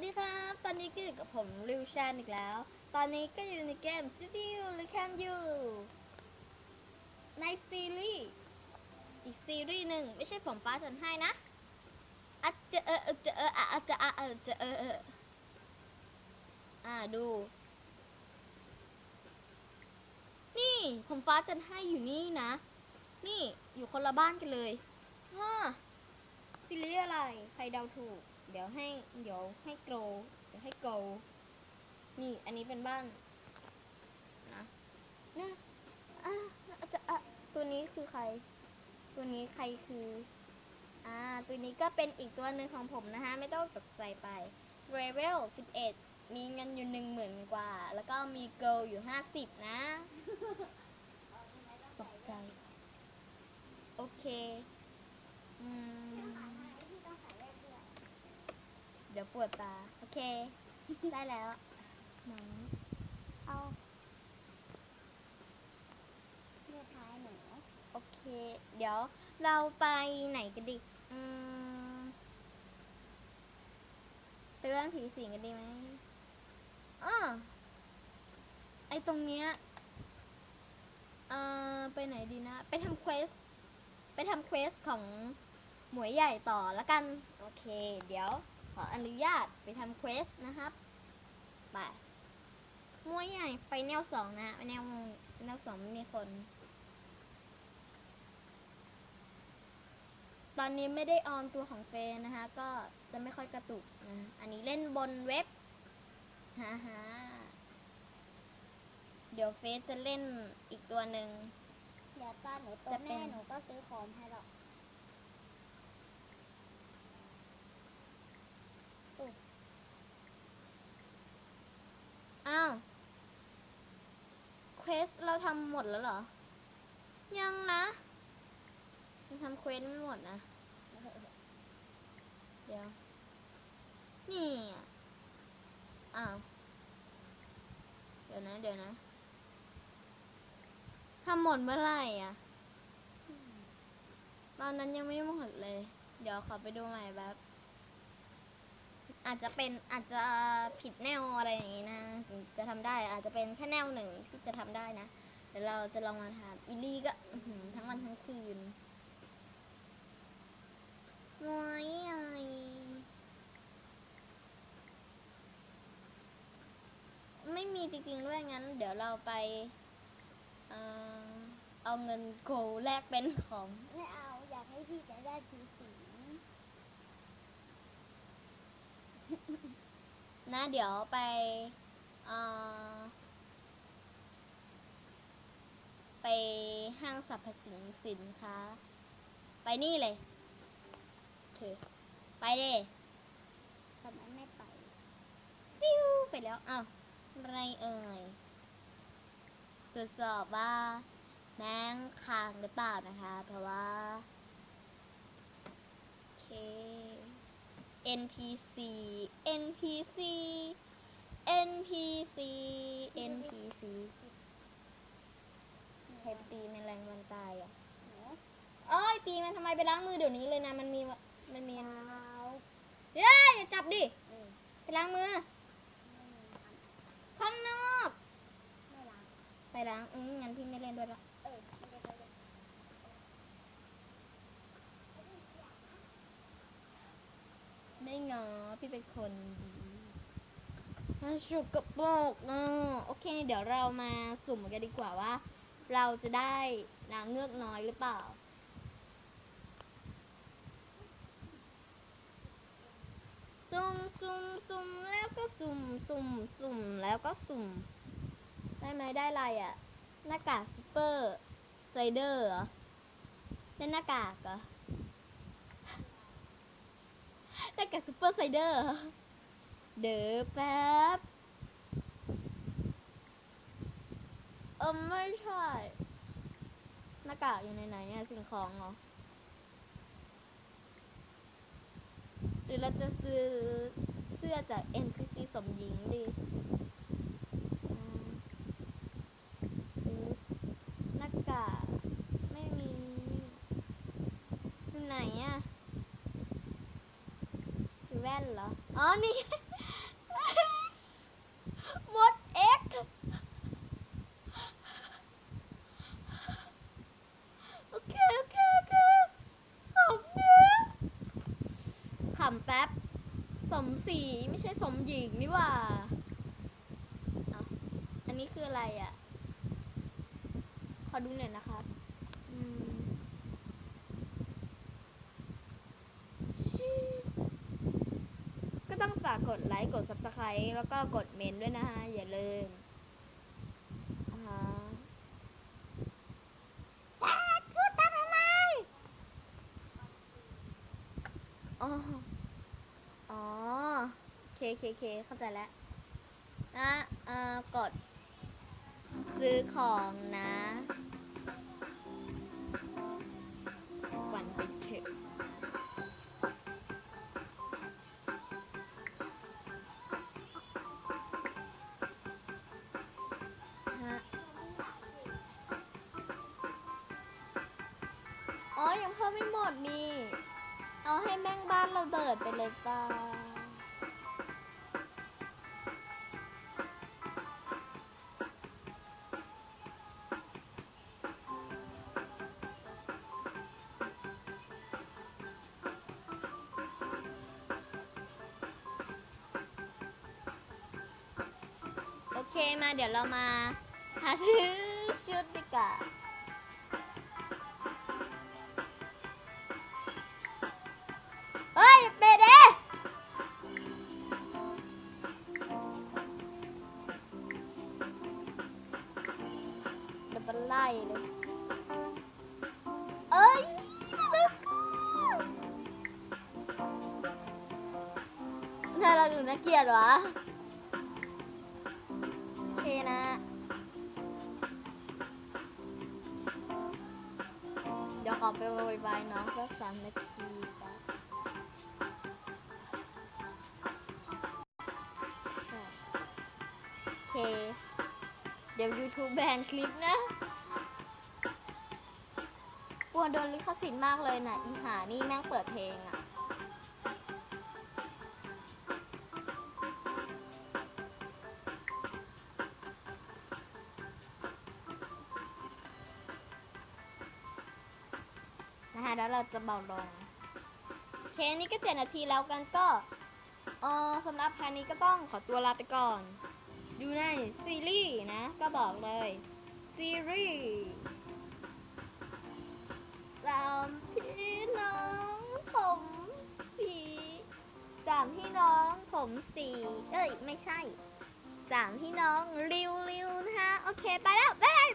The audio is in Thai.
วัสดีครับ ตอนนี้ก็อยู่กับผมริวชานอีกแล้ว ตอนนี้ก็อยู่ในเกม City You หรือ Can You ในซีรีส์ อีกซีรีส์หนึ่งไม่ใช่ผมฟ้าฉันให้นะอาจจะเอออาจจะเอออาจจะอาจจะเออเอออ่าดู นี่ผมฟ้าจันให้อยู่นี่นะ นี่อยู่คนละบ้านกันเลยฮ่าซีรีส์อะไร ใครเดาถูก เดี๋ยวให้เดี๋ยวให้โกรเดี๋ยวให้โกนี่อันนี้เป็นบ้านนะนะอะจะอะตัวนี้คือใคร ตัวนี้ใครคืออ่าตัวนี้ก็เป็นอีกตัวหนึ่งของผมนะคะไม่ต้องตกใจไป r e v e l 11 มีเงินอยู่หนึ่งหมื่นกว่า แล้วก็มีเกิลอยู่ 50 นะ ตกใจ โอเค อืม เดี๋ยวปวดตา โอเค ได้แล้วหนังเอาเลือกท้ายหนูโอเค เดี๋ยวเราไปไหนกันดีอืมไปบ้านผีสิงกันดีไหมอ่าไอตรงเนี้ยเอ่อไปไหนดีนะ ไปทำเควส ไปทำเควสของหมวยใหญ่ต่อละกัน โอเค เดี๋ยว ออนุญาตไปทำเควสนะครับ ไปหมวยใหญ่ไปแนวสองนะ แนวแนวสองไม่มีคน ตอนนี้ไม่ได้ออนตัวของเฟนนะคะ ก็จะไม่ค่อยกระตุกนะ อันนี้เล่นบนเว็บฮ่าฮ่าเดี๋ยวเฟซจะเล่นอีกตัวหนึ่งเดี๋ยวตอนหนูโตจะเป็นแม่หนูก็ซื้อคอมให้หรอก อ้าวเควสเราทำหมดแล้วเหรอ ยังนะยังทำเควสไม่หมดนะ เดี๋ยว นี่อะอ้าว เดี๋ยวนะ เดี๋ยวนะ ทำหมดเมื่อไหร่อะ ตอนนั้นยังไม่หมดเลย เดี๋ยวขอไปดูใหม่แบบอาจจะเป็นอาจจะผิดแนวอะไรอย่างงี้นะ จะทำได้ อาจจะเป็นแค่แนวหนึ่งที่จะทำได้นะ เดี๋ยวเราจะลองมาทำอีลี่ก็อื้อหือทั้งวันทั้งคืนมวยไอไม่มีจริงๆด้วยงั้น เดี๋ยวเราไปเอ่อเอาเงินโกลแลกเป็นของ ไม่เอา อยากให้พี่จะได้ผีสิงนะเดี๋ยวไปเอ่อ ไปห้างสรรพสินสินค้า ไปนี่เลย โอเค ไปเด้ทำไมไม่ไป ฟิวไปแล้วอ้าวอะไรเอ่ยตรวจสอบว่าแมงคางหรือเปล่านะคะ เพราะว่า โอเค NPC NPC NPC NPC ใครไปตีแมลงวันตายอะหนูเอ้ยตีมันทำไมไปล้างมือเดี๋ยวนี้เลยนะ มันมีมันมีเอาเย้ยอย่าจับดิเออไปล้างมือไม่มีทำข้างนอกไม่ล้างไปล้างอืมงั้นพี่ไม่เล่นด้วยละเออไม่ได้ไปเลยไม่งอพี่เป็นคนดี น่าสกปรกนะโอเค เดี๋ยวเรามาสุ่มกันดีกว่าว่า เราจะได้นางเงือกน้อยหรือเปล่า สุ่มสุ่มสุ่มแล้วก็สุ่มสุ่มสุ่มแล้วก็สุ่ม ได้ไหมได้อะไรอะ่ะ หน้ากากซูเปอร์ไซเดอร์เหรอได้หน้ากากเหรอหน้ากากซูเปอร์ไซเดอร์ เหรอเดี๋ยวแป๊บเออไม่ใช่ หน้ากากอยู่ในไหนอะสิ่งของเหรอ หรือเราจะซื้อเสื้อจาก NPC สมหญิงดีอืมซื้อหน้ากากไม่มีอยู่ไหนอะคือแว่นเหรอ อ๋อ นี่ มดเอ็กซ์โอเค โอเค โอเคขำเนี่ยขำแป๊บ สมศรีไม่ใช่สมหญิงนี่หว่าเอาอั นี้คืออะไรอะ่ะ ขอดูหน่อยนะครับอืมชิก็ต้องฝากกดไลค์ กด subscribe แล้วก็กดเมนด้วยนะฮะ อย่าลืมอ่าฮะพูดทำไมอ๋อ อ๋อ เค เค เค เข้าใจแล้วนะเอ่อกด ซื้อของนะหวันไปเถอะฮะอ๋อ ยังเพิ่มไม่หมดนี่ เอาให้แม่งบ้านเราเบิดไปเลยป่า มาเดี๋ยวเรามา หาซื้อชุดดีกว่าเฮ้ยเบเด้เดี๋ยวมันไล่เลยเอ้ยลูกน่ารักหรือน่าเกลียดวะ นะเดี๋ยวขอไปโวยวายน้องสักสามนาทีโอเค เดี๋ยว YouTube แบนคลิปนะกลัวโดนลิขสิทธิ์มากเลยนะอีหานี่แม่งเปิดเพลงอะ แล้วเราจะเบาลงโอเคนี่ก็เจ็ดนาทีแล้วกันก็เออสำหรับพาร์ทนี้ก็ต้องขอตัวลาไปก่อนดูในซีรีส์นะ ก็บอกเลยซีรีส์สามพี่น้องผมสีสามพี่น้องผมสีเอ้ย ไม่ใช่สามพี่น้องริวริวนะคะ โอเค ไปแล้ว บ๊าย